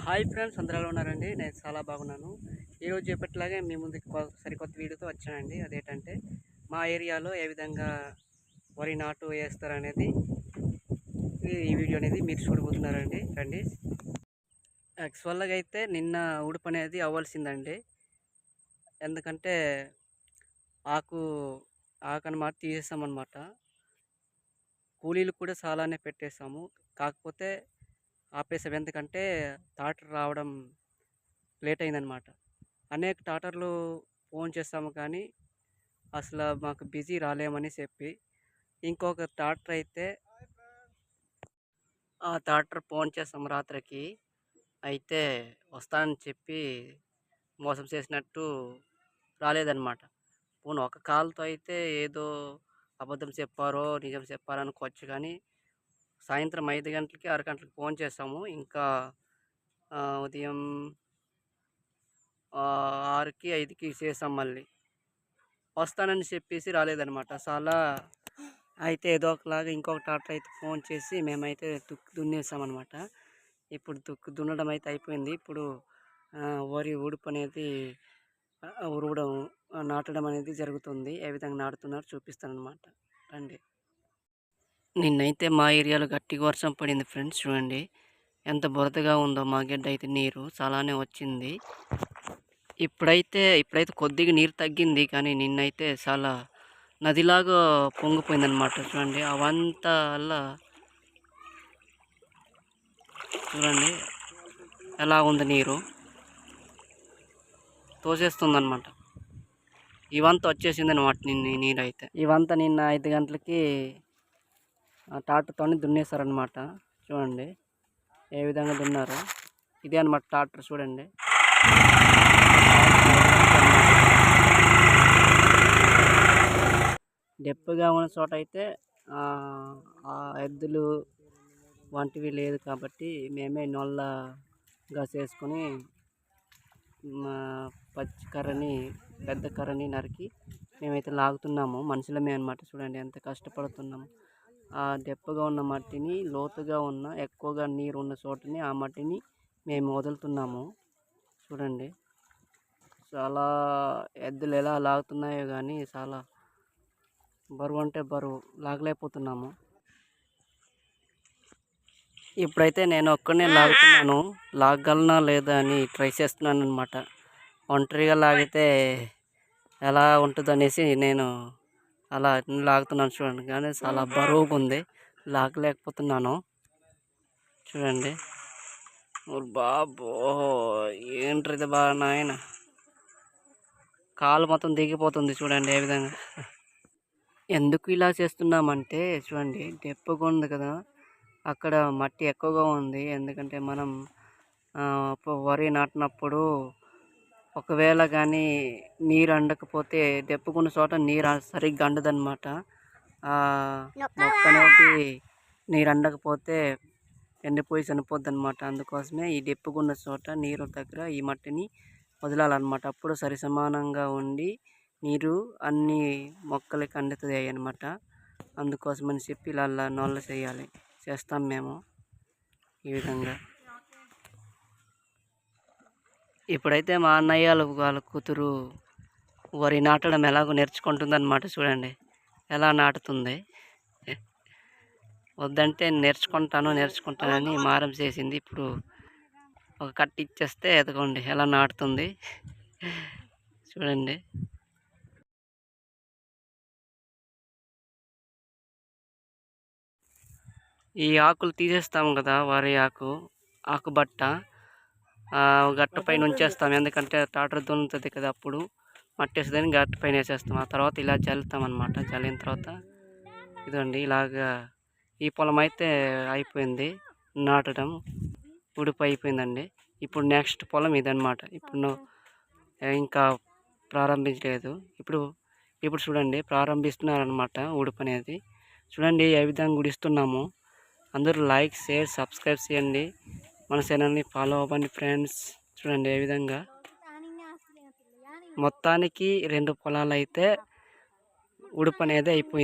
Hi friends అందరూ ఉన్నారండి? నేను చాలా బాగున్నాను. ఈరోజు చెప్పట్లాగే మీ ముందుకు సరికొత్త వీడియోతో వచ్చానండి. అదేంటంటే మా ఏరియాలో ఏ విధంగా వరి నాటు వేస్తారనేది ఈ- ఈ వీడియో అనేది మీరు చూడబోతున్నారండి రండి. యాక్చువల్గా అయితే నిన్న ఉడుపు అనేది అవ్వాల్సిందండి. ఎందుకంటే ఆకు ఆకు అన్నమాట తీసేసామన్నమాట. కూలీలు కూడా చాలానే పెట్టేసాము కాకపోతే ఆపేసాం ఎందుకంటే టాటర్ రావడం లేట్ అయిందనమాట. అనేక టాటర్లు ఫోన్ చేస్తాము కానీ అసలు మాకు బిజీ రాలేమని చెప్పి ఇంకొక టాటర్ అయితే ఆ టాటర్ ఫోన్ చేస్తాం రాత్రికి. అయితే వస్తానని చెప్పి మోసం చేసినట్టు రాలేదన్నమాట పోను ఒక కాల్తో అయితే ఏదో అబద్ధం చెప్పారో నిజం చెప్పారనుకోవచ్చు కానీ సాయంత్రం ఐదు గంటలకి ఆరు గంటలకి ఫోన్ చేసాము. ఇంకా ఉదయం ఆరుకి ఐదుకి చేసాం మళ్ళీ. వస్తానని చెప్పేసి రాలేదనమాట చాలా అయితే ఏదో ఒకలాగా ఇంకొక టాటర్ అయితే ఫోన్ చేసి మేమైతే దుక్కు దున్నేసామన్నమాట. ఇప్పుడు దుక్కు దున్నడం అయితే అయిపోయింది. ఇప్పుడు వరి ఊడుపు అనేది ఉరవడం నాటడం అనేది జరుగుతుంది. ఏ విధంగా నాటుతున్నారు చూపిస్తానమాట రండి. నిన్నైతే మా ఏరియాలో గట్టిగా వర్షం పడింది ఫ్రెండ్స్ చూడండి. ఎంత బురదగా ఉందో మా గడ్డ అయితే నీరు చాలానే వచ్చింది. ఇప్పుడైతే ఇప్పుడైతే కొద్దిగా నీరు తగ్గింది కానీ నిన్నైతే చాలా నదిలాగా పొంగిపోయిందనమాట చూడండి. అవంతా అలా చూడండి ఎలా ఉంది నీరు. తోసేస్తుందన్నమాట. ఇవంతా వచ్చేసింది అనమాట నిన్న నీరు అయితే ఇవంతా నిన్న ఐదు గంటలకి ట్రాక్టర్తో దున్నేశారనమాట చూడండి ఏ విధంగా దున్నారు. ఇదే అనమాట ట్రాక్టర్ చూడండి. డెప్పుగా ఉన్న చోట అయితే ఆ, ఆ ఎద్దులు వంటివి లేదు కాబట్టి మేమే నొల్లగా చేసుకొని మా పచ్చి కర్రని పెద్ద కర్రని నరికి మేమైతే లాగుతున్నాము. మనుషులమే అనమాట చూడండి ఎంత కష్టపడుతున్నాము. ఆ దెప్పగా ఉన్న మట్టిని లోతుగా ఉన్న ఎక్కువగా నీరు ఉన్న చోటని ఆ మట్టిని మేము వదులుతున్నాము. చూడండి. చాలా ఎద్దులు ఎలా లాగుతున్నాయో కానీ చాలా బరువు అంటే బరువు. లాగలేకపోతున్నాము. ఇప్పుడైతే నేను ఒక్కనే లాగుతున్నాను. లాగలనా లేదా అని ట్రై చేస్తున్నాను అనమాట ఒంటరిగా లాగితే ఎలా ఉంటుంది అనేసి నేను అలా లాగుతున్నాను చూడండి. కానీ చాలా బరువుగా ఉంది లాగలేకపోతున్నాను. చూడండి. బాబో ఏంటి ఇది బాగా నాయన? కాలు మొత్తం దిగిపోతుంది చూడండి ఏ విధంగా. ఎందుకు ఇలా చేస్తున్నామంటే చూడండి డెప్పగా ఉంది కదా. అక్కడ మట్టి ఎక్కువగా ఉంది. ఎందుకంటే మనం వరి నాటినప్పుడు ఒకవేళ కానీ నీరు అండకపోతే దెప్పుకున్న చోట నీరు సరిగ్గా అండదనమాట మొక్క అనేది నీరు అండకపోతే ఎండిపోయి చనిపోద్ది అనమాట అందుకోసమే ఈ దెప్పుకున్న చోట నీరు దగ్గర ఈ మట్టిని వదలాలన్నమాట. అప్పుడు సరి సమానంగా ఉండి నీరు అన్ని మొక్కలకి అందుతుంది అన్నమాట అందుకోసమని చెప్పి ఇలా నోళ్ళు చేయాలి. చేస్తాం మేము ఈ విధంగా. ఇప్పుడైతే మా అన్నయ్య వాళ్ళ కూతురు వరి నాటడం ఎలాగో నేర్చుకుంటుందన్నమాట చూడండి. ఎలా నాటుతుంది. వద్దంటే నేర్చుకుంటాను నేర్చుకుంటానని మారం చేసింది. ఇప్పుడు ఒక కట్ట ఇచ్చేస్తే ఎదగండి ఎలా నాటుతుంది. చూడండి. ఈ ఆకులు తీసేస్తాం కదా వరి ఆకు ఆకు బట్ట గట్ట పైన ఉంచేస్తాం. ఎందుకంటే టాటర్ దున్నుతుంది కదా అప్పుడు. మట్టేసేదని గట్ట పైన వేసేస్తాం. ఆ తర్వాత ఇలా చల్లుతాం అనమాట చల్లిన తర్వాత ఇదండి ఇలాగా ఈ పొలం అయితే అయిపోయింది. నాటడం ఉడుపు అయిపోయిందండి. ఇప్పుడు నెక్స్ట్ పొలం ఇదనమాట ఇప్పుడు ఇంకా ప్రారంభించలేదు. ఇప్పుడు ఇప్పుడు చూడండి ప్రారంభిస్తున్నారనమాట ఉడుపు అనేది. చూడండి ఏ విధంగా గుడిస్తున్నాము అందరూ లైక్ షేర్ సబ్స్క్రైబ్ చేయండి. మన ఛానల్ని ఫాలో అవ్వండి ఫ్రెండ్స్ చూడండి ఏ విధంగా? మొత్తానికి రెండు పొలాలు అయితే ఉడుపు అనేది అయిపోయింది.